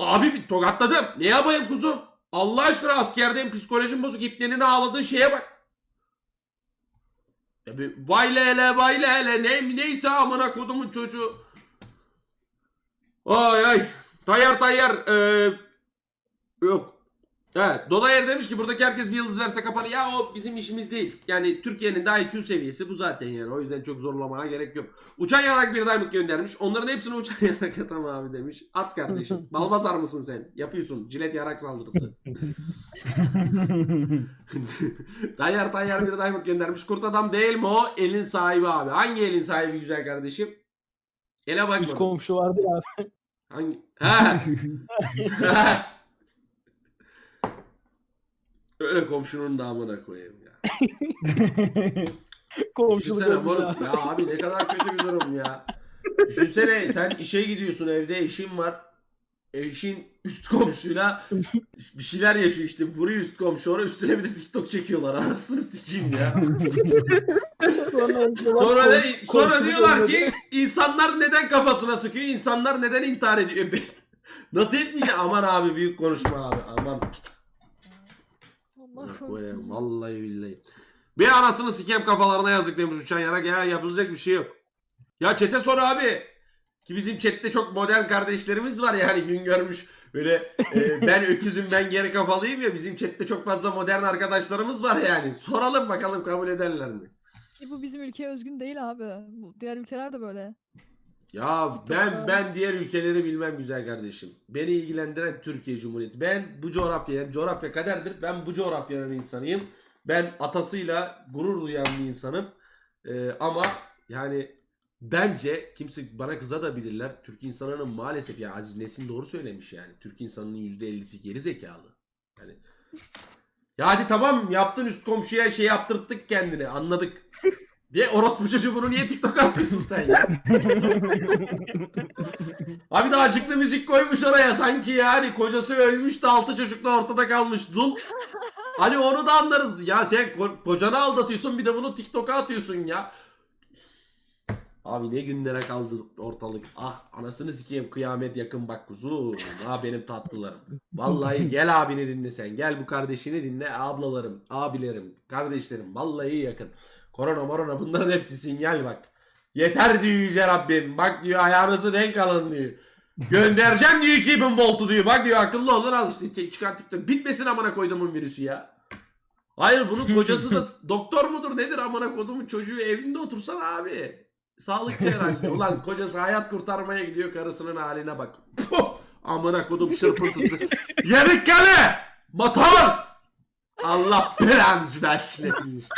Abi bir tokatladım. Ne yapayım kuzum? Allah aşkına askerdeyim psikolojim bozuk iplerin ağladığı şeye bak. Ya bir vay lele vay lele ne, neyse amına kodumun çocuğu. Ay ay. Tayyar tayyar. Ee, yok. Evet. Dolayır demiş ki buradaki herkes bir yıldız verse kapanır. Ya o bizim işimiz değil. Yani Türkiye'nin daha IQ seviyesi bu zaten yani. O yüzden çok zorlamaya gerek yok. Uçan yarak bir diamond göndermiş. Onların hepsini uçan yarak atam abi demiş. At kardeşim. Balbazar mısın sen? Yapıyorsun. Cilet yarak saldırısı. tayyar tayyar bir diamond göndermiş. Kurt adam değil mi o? Elin sahibi abi. Hangi elin sahibi güzel kardeşim? Ele bak. Üst komşu vardı ya. Hangi? Ha. Öyle komşunun damına koyayım ya. Komşuluk Düşünsene olmuş moruk. ya. Abi ne kadar kötü bir durum ya. Düşünsene sen işe gidiyorsun evde işin var. Eşin üst komşuyla bir şeyler yaşıyor işte. Vuruyor üst komşu ona üstüne bir de TikTok çekiyorlar. Anasını sikeyim ya. Sonra, Sonra, de, sonra diyorlar olmadı. ki insanlar neden kafasına sıkıyor? İnsanlar neden intihar ediyor? E, Nasıl etmeyecek? Aman abi büyük konuşma abi. Aman. Allah korusun. Vallahi billahi. Bir anasını sikeyim kafalarına yazık demiş uçan yarak. Ya yapılacak bir şey yok. Ya çete sor abi. Ki bizim chatte çok modern kardeşlerimiz var yani gün görmüş. Böyle e, ben öküzüm ben geri kafalıyım ya. Bizim chatte çok fazla modern arkadaşlarımız var yani. Soralım bakalım kabul ederler mi? E bu bizim ülkeye özgün değil abi. Bu diğer ülkeler de böyle. Ya ben ben diğer ülkeleri bilmem güzel kardeşim. Beni ilgilendiren Türkiye Cumhuriyeti. Ben bu coğrafya, yani coğrafya kaderdir. Ben bu coğrafyanın insanıyım. Ben atasıyla gurur duyan bir insanım. Ee, ama yani bence kimse bana kıza da bilirler. Türk insanının maalesef ya Aziz Nesin doğru söylemiş yani. Türk insanının %50'si geri zekalı. Yani ya hadi tamam yaptın üst komşuya şey yaptırttık kendini anladık. Diye orospu çocuğu bunu niye TikTok'a atıyorsun sen ya? Abi de acıklı müzik koymuş oraya sanki yani kocası ölmüş de altı çocukla ortada kalmış dul. Hadi onu da anlarız. Ya sen ko- kocanı aldatıyorsun bir de bunu TikTok'a atıyorsun ya. Abi ne günlere kaldı ortalık. Ah anasını sikeyim kıyamet yakın bak kuzum. Ha benim tatlılarım. Vallahi gel abini dinle sen. Gel bu kardeşini dinle. Ablalarım, abilerim, kardeşlerim. Vallahi yakın. Korona morona bunların hepsi sinyal bak. Yeter diyor Yüce Rabbim. Bak diyor ayağınızı denk alın diyor. Göndereceğim diyor 2000 voltu diyor. Bak diyor akıllı olun al işte çıkan TikTok. Bitmesin amına koyduğumun virüsü ya. Hayır bunun kocası da doktor mudur nedir amına koyduğumun çocuğu evinde otursan abi. Sağlıkçı herhalde. Ulan kocası hayat kurtarmaya gidiyor karısının haline bak. Puh! amına kodum şırpıntısı. Yerik kale! Motor! Allah belanızı versin hepiniz.